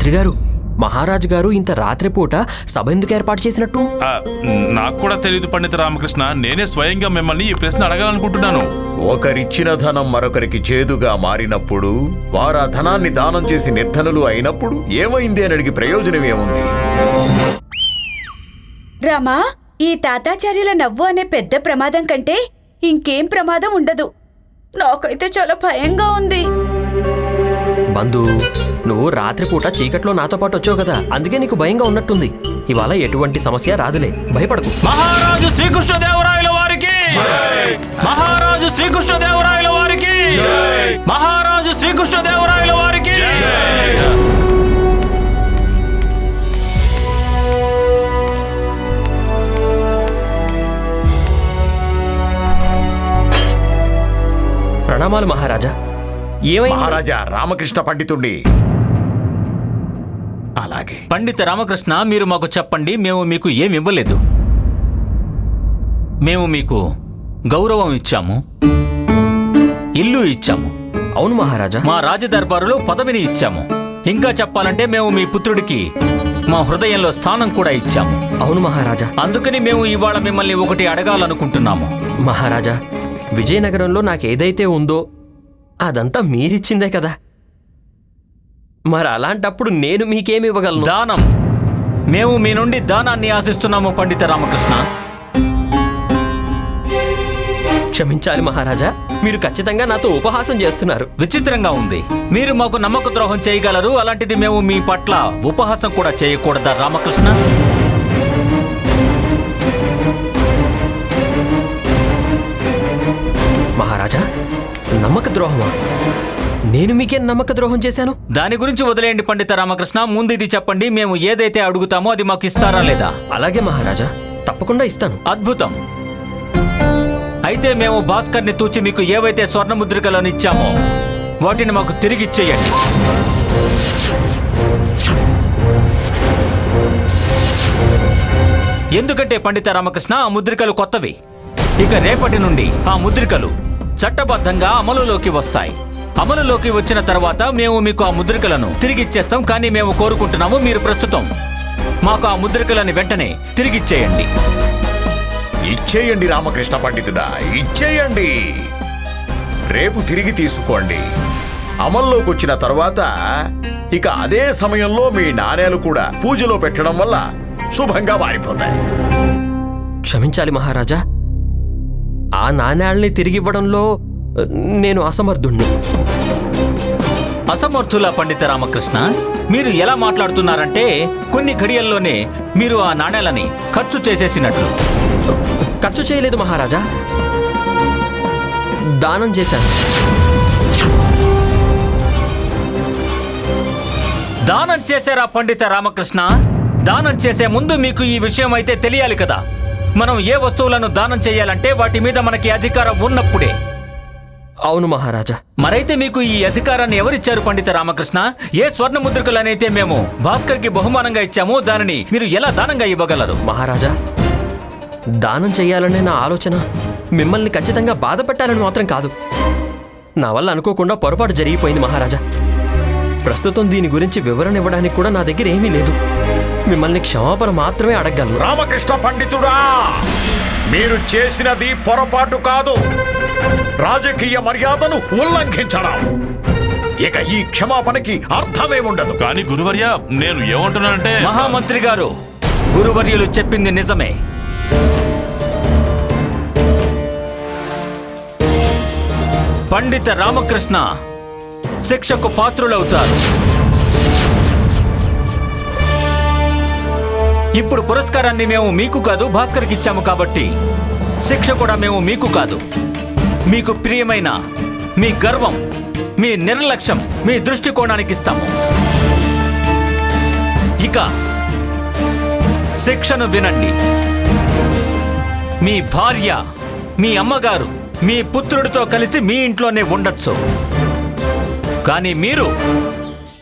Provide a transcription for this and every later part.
మంత్రి గారు మహారాజు గారు ఇంత రాత్రిపూట సభ ఎందుకు ఏర్పాటు చేసినట్టు? నాకు కూడా తెలియదు పండిత రామకృష్ణ. నేనే స్వయంగా మిమ్మల్ని ఈ ప్రశ్న అడగాలనుకుంటున్నాను. ఒకరిచ్చిన ధనం మరొకరికి చేదుగా మారినప్పుడు వారు ఆ ధనాన్ని దానం చేసి నిర్ధనులు అయినప్పుడు ఏమైంది అని అడిగి ప్రయోజనం ఏముంది? రామా ఈ తాతాచార్యుల నవ్వు అనే పెద్ద ప్రమాదం కంటే ఇంకేం ప్రమాదం ఉండదు. నాకైతే చాలా భయంగా ఉంది. బంధు నువ్వు రాత్రిపూట చీకట్లో నాతో పాటు వచ్చావు కదా అందుకే నీకు భయంగా ఉన్నట్టుంది. ఇవాళ ఎటువంటి సమస్య రాదులే. భయపడకు. మహారాజు శ్రీకృష్ణదేవరాయల వారికి! మహారాజు శ్రీకృష్ణదేవరాయల వారికి! మహారాజు శ్రీకృష్ణదేవరాయల వారికి! ప్రణామాలు మహారాజా. ఏమైంది? మహారాజా రామకృష్ణ పండితుణ్ణి. అలాగే. పండిత రామకృష్ణ మీరు మాకు చెప్పండి మేము మీకు ఏమి ఇవ్వలేదు. మేము మీకు గౌరవం ఇచ్చాము ఇల్లు ఇచ్చాము. అవును మహారాజా. మా రాజదర్బారులో పదవిని ఇచ్చాము. ఇంకా చెప్పాలంటే మేము మీ పుత్రుడికి మా హృదయంలో స్థానం కూడా ఇచ్చాము. అవును మహారాజా. అందుకని మేము ఇవాళ మిమ్మల్ని ఒకటి అడగాలనుకుంటున్నాము. మహారాజా విజయనగరంలో నాకేదైతే ఉందో అదంతా మీరిచ్చిందే కదా. మరి అలాంటప్పుడు నేను మీకేమి ఇవ్వగలను? దానం. మేము మీ నుండి దానాన్ని ఆశిస్తున్నాము పండిత రామకృష్ణ. క్షమించాలి మహారాజా మీరు ఖచ్చితంగా నాతో ఉపహాసం చేస్తున్నారు. విచిత్రంగా ఉంది. మీరు మాకు నమ్మక ద్రోహం చేయగలరు అలాంటిది మేము మీ పట్ల ఉపహాసం కూడా చేయకూడదా రామకృష్ణ? మహారాజా నమ్మక ద్రోహమా? నేను మీకేం నమ్మక ద్రోహం చేశాను? దాని గురించి వదిలేయండి పండిత రామకృష్ణ. ముందు ఇది చెప్పండి మేము ఏదైతే అడుగుతామో అది మాకు ఇస్తారా లేదా? అలాగే మహారాజా తప్పకుండా ఇస్తాను. అద్భుతం. అయితే మేము భాస్కర్ని తూచి మీకు ఏవైతే స్వర్ణ ముద్రికలను ఇచ్చామో వాటిని మాకు తిరిగి ఇచ్చేయండి. ఎందుకంటే పండిత రామకృష్ణ ఆ ముద్రికలు కొత్తవి. ఇక రేపటి నుండి ఆ ముద్రికలు చట్టబద్ధంగా అమలులోకి వస్తాయి. అమలులోకి వచ్చిన తర్వాత మేము మీకు ఆ ముద్రికలను తిరిగి ఇచ్చేస్తాం కానీ మేము కోరుకుంటున్నాము మీరు ప్రస్తుతం మాకు ఆ ముద్రికలను వెంటనే తిరిగిచ్చేయండి. ఇచ్చేయండి రామకృష్ణ పండితుడా ఇచ్చేయండి. రేపు తిరిగి తీసుకోండి. అమల్లోకి వచ్చిన తర్వాత ఇక అదే సమయంలో మీ నాణేలు కూడా పూజలో పెట్టడం వల్ల శుభంగా మారిపోతాయి. క్షమించాలి మహారాజా. ఆ నాణ్యాల్ని తిరిగివ్వడంలో నేను అసమర్థుణ్ణి. అసమర్థుల పండిత రామకృష్ణ మీరు ఎలా మాట్లాడుతున్నారంటే కొన్ని ఘడియల్లోనే మీరు ఆ నాణేలని ఖర్చు చేసేసినట్లు. ఖర్చు చేయలేదు మహారాజా. దానం చేశాను. దానం చేశారా పండిత రామకృష్ణ? దానం చేసే ముందు మీకు ఈ విషయం అయితే తెలియాలి కదా. మనం ఏ వస్తువులను దానం చేయాలంటే వాటి మీద మనకి అధికారం ఉన్నప్పుడే. అవును మహారాజా. మరైతే మీకు ఈ అధికారాన్ని ఎవరిచ్చారు పండిత రామకృష్ణ? ఏ స్వర్ణ ముద్రికలనైతే మేము భాస్కర్కి బహుమానంగా ఇచ్చామో దానిని మీరు ఎలా దానంగా ఇవ్వగలరు? మహారాజా దానం చెయ్యాలనే నా ఆలోచన మిమ్మల్ని ఖచ్చితంగా బాధ పెట్టాలని మాత్రం కాదు. నా వల్ల అనుకోకుండా పొరపాటు జరిగిపోయింది మహారాజా. ప్రస్తుతం దీని గురించి వివరణ ఇవ్వడానికి కూడా నా దగ్గర ఏమీ లేదు. మిమ్మల్ని క్షమాపణ మాత్రమే అడగగలను. రామకృష్ణ పండితుడా మీరు చేసినది పొరపాటు కాదు. రాజకీయ మర్యాదను ఉల్లంఘించడం. ఇక ఈ క్షమాపణకి అర్థమే ఉండదు కానీ గురువర్య నేను ఏమంటున్నానంటే మహామంత్రి గారు గురువర్యులు చెప్పింది నిజమే. పండిత రామకృష్ణ శిక్షకు పాత్రులవుతారు. ఇప్పుడు పురస్కారాన్ని మేము మీకు కాదు భాస్కర్కి ఇచ్చాము కాబట్టి శిక్ష కూడా మేము మీకు కాదు. మీకు ప్రియమైన మీ గర్వం మీ నిర్లక్ష్యం మీ దృష్టికోణానికి ఇస్తాము ఇక శిక్షను వినండి. మీ భార్య మీ అమ్మగారు మీ పుత్రుడితో కలిసి మీ ఇంట్లోనే ఉండొచ్చు. కానీ మీరు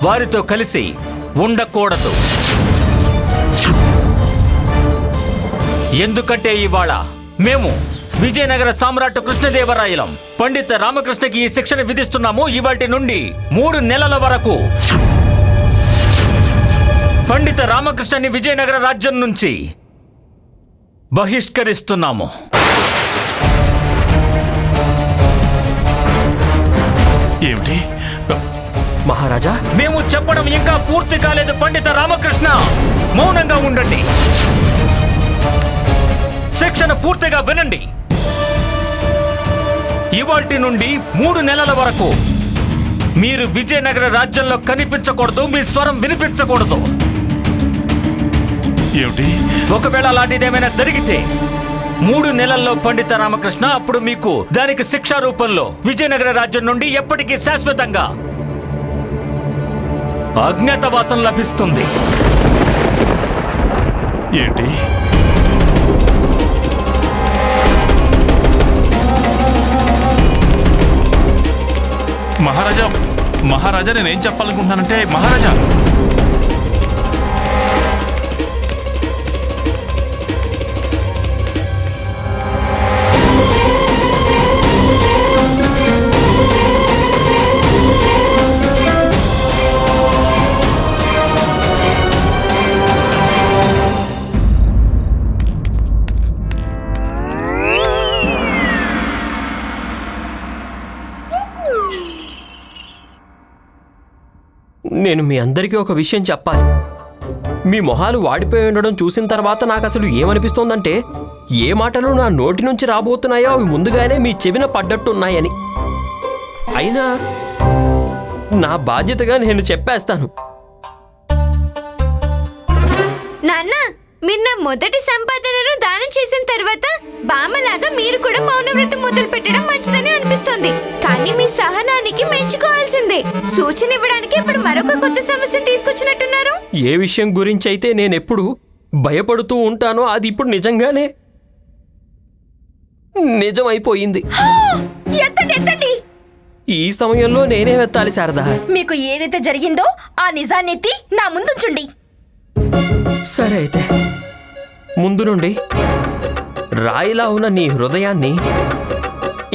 వారితో కలిసి ఉండకూడదు. ఎందుకంటే ఇవాళ మేము విజయనగర సామ్రాట్ కృష్ణదేవరాయలం. పండిత రామకృష్ణకి ఈ శిక్షణ విధిస్తున్నాము ఇవాటి నుండి మూడు నెలల వరకు. పండిత రామకృష్ణని విజయనగర రాజ్యం నుంచి బహిష్కరిస్తున్నాము. ఏమిటి? మహారాజా? మేము చెప్పడం ఇంకా పూర్తి కాలేదు పండిత రామకృష్ణ. మౌనంగా ఉండండి. శిక్షణ పూర్తిగా వినండి. ఇవాల్టి నుండి మూడు నెలల వరకు మీరు విజయనగర రాజ్యంలో కనిపించకూడదు మీ స్వరం వినిపించకూడదు. ఏమిటి? ఒకవేళ అలాంటిదేమైనా జరిగితే మూడు నెలల్లో పండిత రామకృష్ణ అప్పుడు మీకు దానికి శిక్షా రూపంలో విజయనగర రాజ్యం నుండి ఎప్పటికీ శాశ్వతంగా అజ్ఞాతవాసం లభిస్తుంది. ఏంటి? మహారాజా మహారాజా నేనేం చెప్పాలనుకుంటున్నానంటే మహారాజా నేను మీ అందరికీ ఒక విషయం చెప్పాలి. మీ మొహాలు వాడిపోయి ఉండడం చూసిన తర్వాత నాకు అసలు ఏమనిపిస్తోందంటే ఏ మాటలు నా నోటి నుంచి రాబోతున్నాయో అవి ముందుగానే మీ చెవిన పడ్డట్టున్నాయని. అయినా నా బాధ్యతగా నేను చెప్పేస్తాను. నాన్నా మీరు నా మొదటి సంపాదనను దానం చేసిన తర్వాత బామ్మలాగా మీరు కూడా మౌనవ్రతం మొదలు పెట్టడం మంచిదని అనిపిస్తోంది. కానీ మీ సహనానికి మెచ్చుకోవాల్సిందే. సూచన ఇవ్వడానికి ఇప్పుడు మరొక కొత్త సమస్యను తీసుకొచ్చినట్టున్నారు. ఏ విషయం గురించి అయితే నేను ఎప్పుడు భయపడుతూ ఉంటానో అది ఇప్పుడు నిజంగానే నిజమైపోయింది. ఎత్తండి ఎత్తండి! ఈ సమయంలో నేనే వెత్తాలి శారదా. మీకు ఏదైతే జరిగిందో ఆ నిజాన్ని నా ముందుంచుండి. సరే అయితే. ముందు నుండి రాయిలా ఉన్న నీ హృదయాన్ని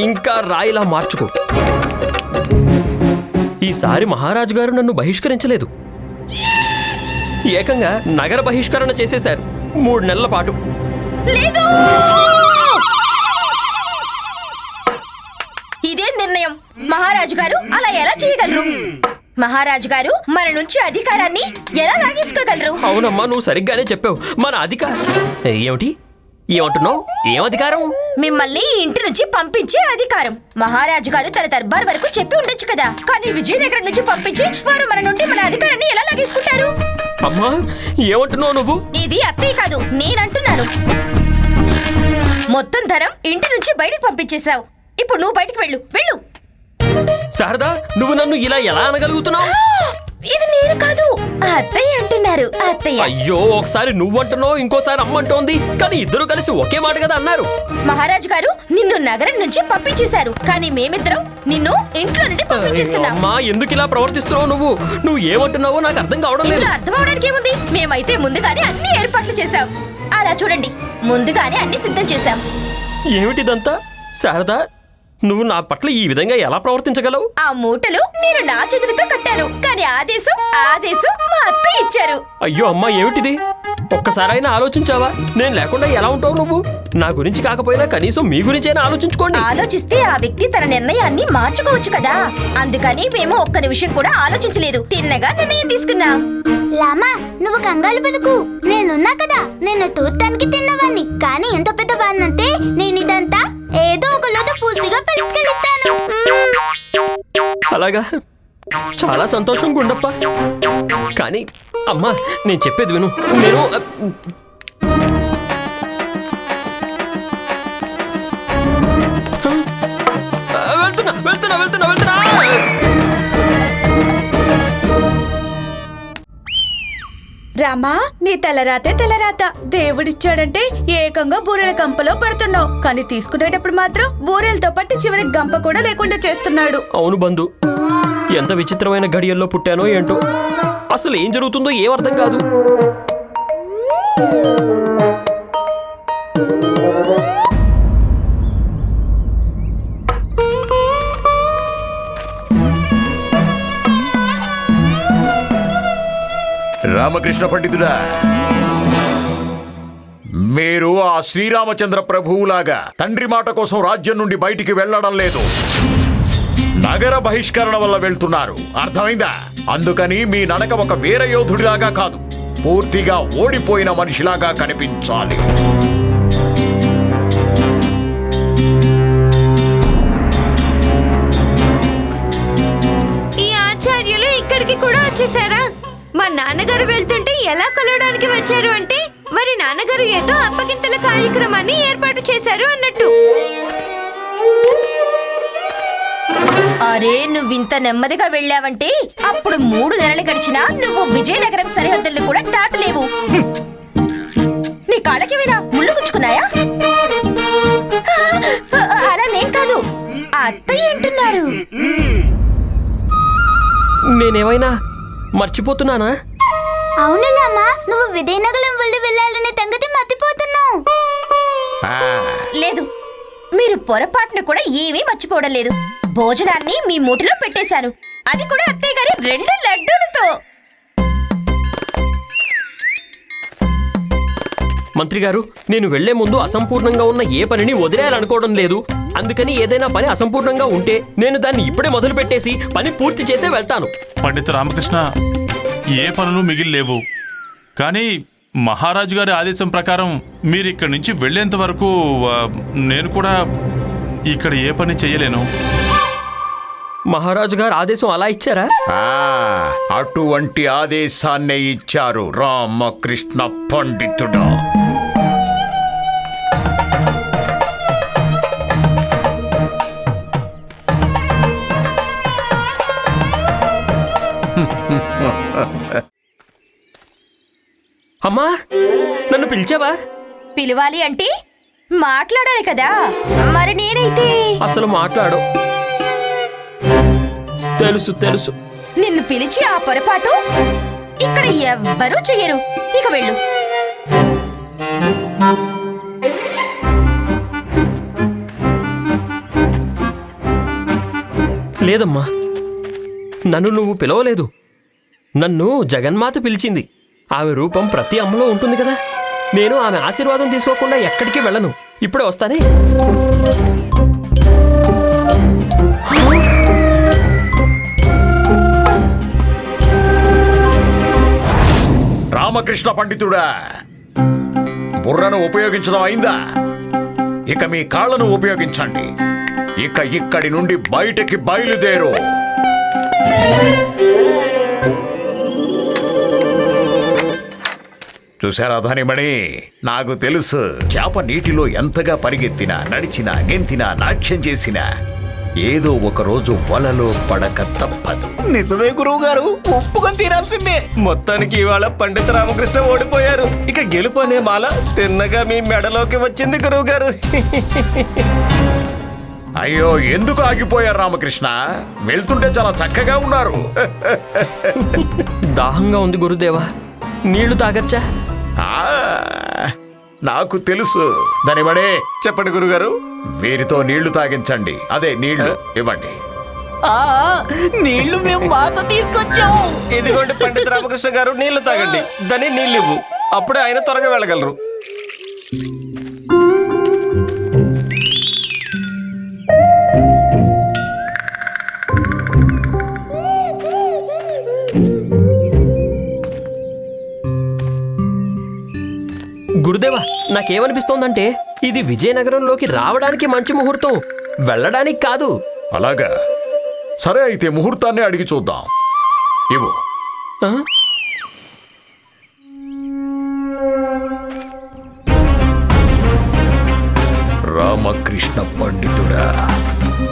ఇంకా రాయిలా మార్చుకో. ఈసారి మహారాజు గారు నన్ను బహిష్కరించలేదు. ఏకంగా నగర బహిష్కరణ చేసేశారు. మూడు నెలల పాటు. ఇదే నిర్ణయం. మహారాజు గారు అలా ఎలా చేయగలరు? మహారాజు గారు మన నుంచి అధికారాన్ని ఎలా లాగేసుకోగలరు? అవునమ్మా నువ్వు సరిగ్గానే చెప్పావు. మన అధికారం. ఏమిటి? ఏమంటున్నావు? ఏం అధికారం? మిమ్మల్ని ఇంటి నుంచి పంపించే అధికారం. మహారాజు గారు తన దర్బార్ వరకు చెప్పి ఉండొచ్చు కదా. కానీ విజయనగరం నుంచి పంపించి వారు మన నుండి మన అధికారాన్ని ఎలా లాగేసుకుంటారు? అమ్మా ఏమంటున్నావు నువ్వు? ఇది అత్తయ్య కాదు నేనంటున్నాను. మొత్తం ధరం ఇంటి నుంచి బయటికి పంపించేశావు. ఇప్పుడు నువ్వు బయటికి వెళ్ళు వెళ్ళు. శారదా నువ్వు నన్ను ఇలా ఎలా అనగలుగుతున్నావు? ఇది నేను కాదు. అత్తయ్య అంటున్నారు. అత్తయ్య. అయ్యో ఒకసారి నువ్వంటున్నావు ఇంకోసారి అమ్మంటోంది. కానీ ఇద్దరు కలిసి ఒకే మాట కదా అన్నారు. మహారాజు గారు నిన్ను నగరం నుంచి పంపించేశారు. కానీ మేమిద్దరం నిన్ను ఇంట్లో నుండి పంపించేస్తున్నాం. అమ్మా ఎందుకు ఇలా ప్రవర్తిస్తున్నావు నువ్వు? నువ్వు ఏమంటున్నావో నాకు అర్థం కావడం లేదు ఇందులో అర్థం అవడానికి ఏముంది మేమైతే ముందుగానే అన్ని ఏర్పాట్లు చేశాం. అలా చూడండి ముందుగానే అన్ని సిద్ధం చేశాం. ఏమిటిదంతా? శారదా నువ్వు నా పట్ల ఈ విధంగా ఎలా ప్రవర్తించగలవు? ఆ మూటలు నేను నా చేతులతో కట్టాను కానీ ఆదేశం ఆదేశం మా అత్తయ్య ఇచ్చారు. అయ్యో అమ్మా ఏమిటిది? ఒక్కసారైనా ఆలోచించావా? నేను లేకుండా ఎలా ఉంటావు నువ్వు? నా గురించి కాకపోయినా కనీసం మీ గురించైనా ఆలోచించుకోండి. ఆలోచిస్తే ఆ వ్యక్తి తన నిర్ణయాన్ని మార్చుకోవచ్చు కదా. అందుకని మేము ఒక్క నిమిషం కూడా ఆలోచించలేదు. తిన్నగా నిర్ణయం తీసుకున్నాం. లామా నువ్వు కంగారు బతుకు నేనున్నా కదా నేను తూర్తానికి తిన్నవాణ్ణి. కానీ ఎంత పెద్దవాడినంటే అలాగా? చాలా సంతోషం గుండప్ప కానీ అమ్మా నేను చెప్పేది విను. నేను రామా నీ తలరాతే తలరాత దేవుడిచ్చాడంటే ఏకంగా బూరెల గంపలో పడుతున్నావు. కానీ తీసుకునేటప్పుడు మాత్రం బూరెలతో పాటు చివరి గంప కూడా లేకుండా చేస్తున్నాడు. అవును బంధు. ఎంత విచిత్రమైన గడియల్లో పుట్టానో ఏంటో. అసలు ఏం జరుగుతుందో ఏం అర్థం కాదు. రామకృష్ణ పండితుడా. మీరు ఆ శ్రీరామచంద్ర ప్రభువులాగా తండ్రి మాట కోసం రాజ్యం నుండి బయటికి వెళ్ళడం లేదు. నగర బహిష్కరణ వల్ల వెళ్తున్నారు. అర్థమైందా? అందుకని మీ నడక ఒక వీర యోధుడిలాగా కాదు. పూర్తిగా ఓడిపోయిన మనిషిలాగా కనిపించాలి. ఈ ఆచార్యులు ఇక్కడికి కూడా వచ్చేసారా? మా నాన్నగారు వెళ్తుంటే ఎలా కలవడానికి వచ్చారు అంటే వారి నాన్నగారు ఏదో అప్పగింతల కార్యక్రమాన్ని ఏర్పాటు చేశారు అన్నట్టు. అరే నువ్వింత నెమ్మదిగా వెళ్ళావంటే అప్పుడు మూడు నెలలు గడిచినా నువ్వు విజయనగరం సరిహద్దులు కూడా దాటలేవు. నీ కాళ్ళకి మీద ముళ్ళు గుచ్చుకున్నాయా? అలా నేను కాదు అత్తయ్య అంటున్నారు. నేనేమైనా మర్చిపోతున్నానా? అవును లామా నువ్వు విజయనగరం వెళ్ళి వెళ్ళాలనే సంగతి మర్చిపోతున్నావు. ఆ, లేదు మీరు పొరపాటును కూడా ఏమీ మర్చిపోవడం లేదు. భోజనాన్ని మీ మూటిలో పెట్టేశాను. అది కూడా అత్తయ్య గారి రెండు లడ్డూలతో. మంత్రి గారు నేను వెళ్ళే ముందు అసంపూర్ణంగా ఉన్న ఏ పనిని వదిలేయాలనుకోవడం లేదు. అందుకని ఏదైనా పని అసంపూర్ణంగా ఉంటే నేను దాన్ని ఇప్పుడే మొదలు పెట్టేసి పని పూర్తి చేసే వెళ్తాను. పండిత రామకృష్ణ ఏ పనులు మిగిలిలేవు. కానీ మహారాజు గారి ఆదేశం ప్రకారం మీరు ఇక్కడి నుంచి వెళ్ళేంత వరకు నేను కూడా ఇక్కడ ఏ పని చేయలేను. మహారాజు గారు ఆదేశం అలా ఇచ్చారా? ఆ, అటువంటి ఆదేశాన్నే ఇచ్చారు రామకృష్ణ పండితుడు. అమ్మా నన్ను పిలిచావా? పిలవాలి అంటే మాట్లాడాలి కదా. మరి నేనైతే? అసలు మాట్లాడు తెలుసు తెలుసు. నిన్ను పిలిచి ఆ పొరపాటు ఇక్కడ ఎవ్వరూ చెయ్యరు. ఇక వెళ్ళు. లేదమ్మా నన్ను నువ్వు పిలవలేదు. నన్ను జగన్మాత పిలిచింది. ఆమె రూపం ప్రతి అమ్మలో ఉంటుంది కదా. నేను ఆమె ఆశీర్వాదం తీసుకోకుండా ఎక్కడికి వెళ్ళను. ఇప్పుడే వస్తానే. రామకృష్ణ పండితుడా బుర్రను ఉపయోగించడం అయిందా? ఇక మీ కాళ్ళను ఉపయోగించండి. ఇక ఇక్కడి నుండి బయటికి బయలుదేరు. చూసారా ధనిమణి? నాకు తెలుసు. చేప నీటిలో ఎంతగా పరిగెత్తినా నడిచినా గెంతినా నాట్యం చేసినా ఏదో ఒక రోజు వలలో పడక తప్పదు. నిజమే గురువు గారు ఒప్పుకొని తీరాల్సిందే. మొత్తానికి ఇవాళ పండిత రామకృష్ణ ఓడిపోయారు. ఇక గెలుపు అనే మాల తిన్నగా మీ మెడలోకి వచ్చింది గురువు గారు అయ్యో ఎందుకు ఆగిపోయారు రామకృష్ణ? వెళ్తుంటే చాలా చక్కగా ఉన్నారు. దాహంగా ఉంది గురుదేవా. నీళ్ళు తాగచ్చా? నాకు తెలుసు. ధనిమణి. చెప్పండి గురుగారు. వీరితో నీళ్ళు తాగించండి. అదే నీళ్ళు ఇవ్వండి. నీళ్ళు మేము మాతో తీసుకొచ్చాం. ఇదిగోండి పండిత రామకృష్ణ గారు నీళ్ళు తాగండి. దాని నీళ్ళు ఇవ్వు. అప్పుడే ఆయన త్వరగా వెళ్ళగలరు. గురుదేవా నాకేమనిపిస్తోందంటే ఇది విజయనగరంలోకి రావడానికి మంచి ముహూర్తం వెళ్ళడానికి కాదు. అలాగా? సరే అయితే ముహూర్తాన్ని అడిగి చూద్దాం. ఇవ్వు. ఆ? రామకృష్ణ పండితుడా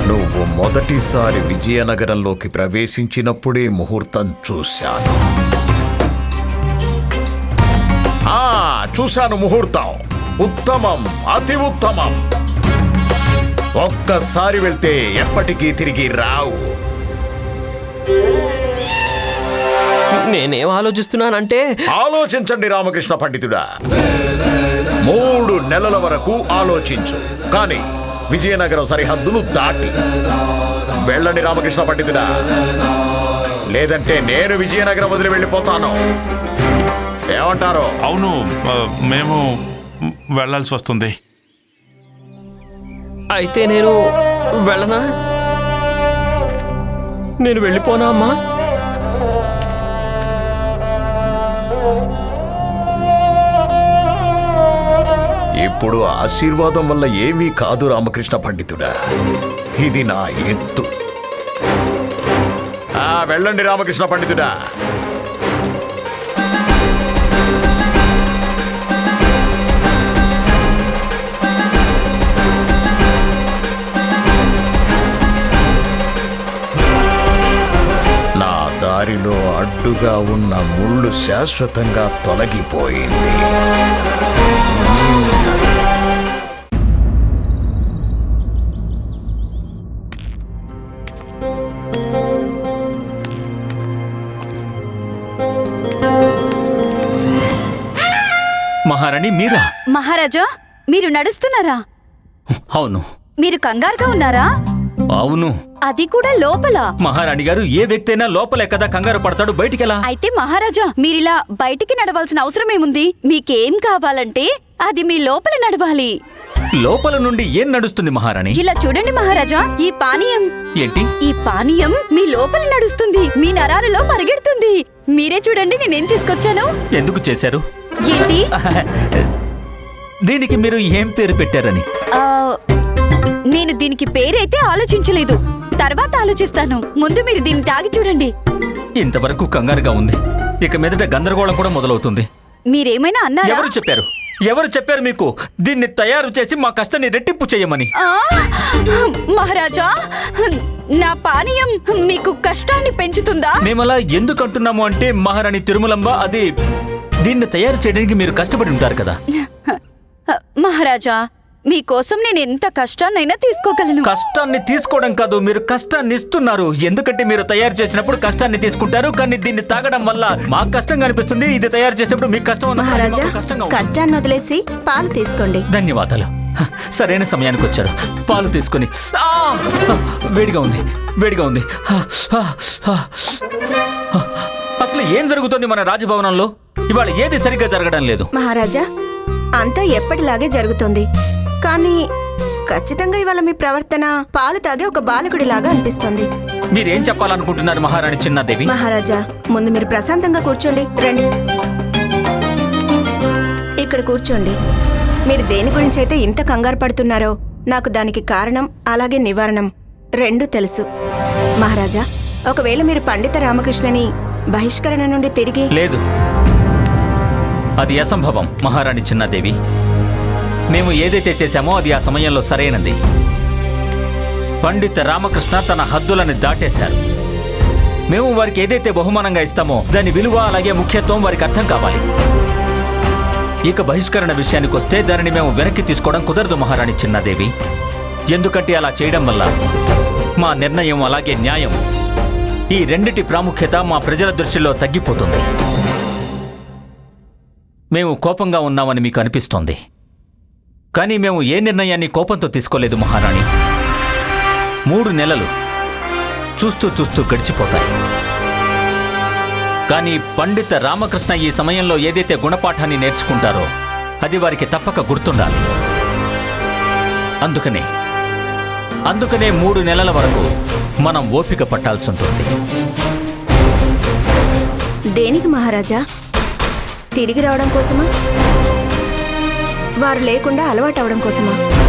నువ్వు మొదటిసారి విజయనగరంలోకి ప్రవేశించినప్పుడే ముహూర్తం చూశాను. చూశాను ముహూర్తం. ఉత్తమం అతి ఉత్తమం. ఒక్కసారి వెళ్తే ఎప్పటికీ తిరిగి రావు. నేనేం ఆలోచిస్తున్నానంటే? ఆలోచించండి రామకృష్ణ పండితుడా. మూడు నెలల వరకు ఆలోచించు. కానీ విజయనగరం సరిహద్దులు దాటి. వెళ్ళండి రామకృష్ణ పండితుడా. లేదంటే నేను విజయనగరం వదిలి వెళ్ళిపోతాను. ఏమంటారు? అవును మేము వెళ్ళాల్సి వస్తుంది. అయితే నేను వెళ్ళనా? నేను వెళ్ళిపోనా అమ్మా? ఇప్పుడు ఆశీర్వాదం వల్ల ఏమీ కాదు రామకృష్ణ పండితుడా. ఇది నా ఎత్తు. ఆ, వెళ్ళండి రామకృష్ణ పండితుడా. దారిలో అడ్డుగా ఉన్న ముళ్ళు శాశ్వతంగా తొలగిపోయింది. మహారాణి మీరా? మహారాజా మీరు నడుస్తున్నారా? అవును. మీరు కంగారుగా ఉన్నారా? అవును. అది కూడా లోపల. మహారాణి గారు ఏ వ్యక్తి అయినా లోపలే కదా కంగారు పడతాడు బయటికెలా? అయితే మహారాజా మీరిలా బయటికి నడవాల్సిన అవసరం ఏముంది? మీకేం కావాలంటే అది మీ లోపల నడవాలి. లోపల నుండి ఏం నడుస్తుంది మహారాణి? ఇలా చూడండి మహారాజా ఈ పానీయం. ఏంటి? ఈ పానీయం మీ లోపల నడుస్తుంది మీ నరాలలో పరిగెడుతుంది. మీరే చూడండి నేనేం తీసుకొచ్చాను. ఎందుకు చేశారు? ఏంటి? దీనికి మీరు ఏం పేరు పెట్టారని? ఆ, నేను దీనికి పేరైతే ఆలోచించలేదు. తర్వాత ఆలోచిస్తాను. ముందు మీరు దీన్ని తాగి చూడండి. ఇంతవరకు కంగారుగా ఉంది. ఇక మీదట గందరగోళం కూడా మొదలవుతుంది. మీరేమైనా అన్నారా? ఎవరు చెప్పారు? ఎవరు చెప్పారు మీకు? దీన్ని తయారు చేసి మా కష్టాన్ని రెట్టింపు చేయమని. ఆ! మహారాజా నా పానీయం మీకు కష్టాన్ని పెంచుతుందా? మేమలా ఎందుకు అంటున్నాము అంటే మహారాణి తిరుమలంబ అది దీన్ని తయారు చేయడానికి మీరు కష్టపడి ఉంటారు కదా. మహారాజా మీకోసం నేను ఎంత కష్టాన్నైనా తీసుకోగలను. కష్టాన్ని తీసుకోవడం కాదు మీరు కష్టాన్ని ఇస్తున్నారు. ఎందుకంటే మీరు తయారు చేసినప్పుడు కష్టాన్ని తీసుకుంటారు కానీ దీన్ని తాగడం వల్ల మాకు కష్టంగా అనిపిస్తుంది. ఇది తయారు చేసినప్పుడు మీకు కష్టం మహారాజా మాకు కష్టంగా. కష్టాన్ని వదిలేసి పాలు తీసుకోండి. ధన్యవాదాలు. హ, సరైన సమయానికి వచ్చారు. పాలు తీసుకొని ఆ! హ, వేడిగా ఉంది వేడిగా ఉంది. హ, హ, హ, హ. అసలు ఏం జరుగుతుంది మన రాజభవనంలో? ఇవాళ ఏది సరిగ్గా జరగడం లేదు. మహారాజా అంతా ఎప్పటిలాగే జరుగుతుంది. కానీ ఖచ్చితంగా ఇవాళ మీ ప్రవర్తన పాలు తాగే ఒక బాలకుడిలాగా అనిపిస్తుంది. మీరేం చెప్పాలనుకుంటున్నారు మహారాణి చిన్నాదేవి? మహారాజా ముందు మీరు ప్రశాంతంగా కూర్చోండి రండి. ఇక్కడ కూర్చోండి. మీరు దేని గురించి అయితే ఇంత కంగారు పడుతున్నారో నాకు దానికి కారణం అలాగే నివారణం రెండూ తెలుసు. మహారాజా ఒకవేళ మీరు పండిత రామకృష్ణని బహిష్కరణ నుండి తిరిగి లేదు. అది అసంభవం మహారాణి చిన్నాదేవి. మేము ఏదైతే చేశామో అది ఆ సమయంలో సరైనది. పండిత రామకృష్ణ తన హద్దులని దాటేశారు. మేము వారికి ఏదైతే బహుమానంగా ఇస్తామో దాని విలువ అలాగే ముఖ్యత్వం వారికి అర్థం కావాలి. ఇక బహిష్కరణ విషయానికి వస్తే దానిని మేము వెనక్కి తీసుకోవడం కుదరదు మహారాణి చిన్నాదేవి. ఎందుకంటే అలా చేయడం వల్ల మా నిర్ణయం అలాగే న్యాయం. ఈ రెండిటి ప్రాముఖ్యత మా ప్రజల దృష్టిలో తగ్గిపోతుంది. మేము కోపంగా ఉన్నామని మీకు అనిపిస్తోంది. కానీ మేము ఏ నిర్ణయాన్ని కోపంతో తీసుకోలేదు మహారాణి. మూడు నెలలు చూస్తూ చూస్తూ గడిచిపోతాయి. కానీ పండిత రామకృష్ణ ఈ సమయంలో ఏదైతే గుణపాఠాన్ని నేర్చుకుంటారో అది వారికి తప్పక గుర్తుండాలి. అందుకనే అందుకనే మూడు నెలల వరకు మనం ఓపిక పట్టాల్సి ఉంటుంది. దేనికి మహారాజా? తిరిగి రావడం కోసమా? వారు లేకుండా అలవాటు అవడం కోసమా?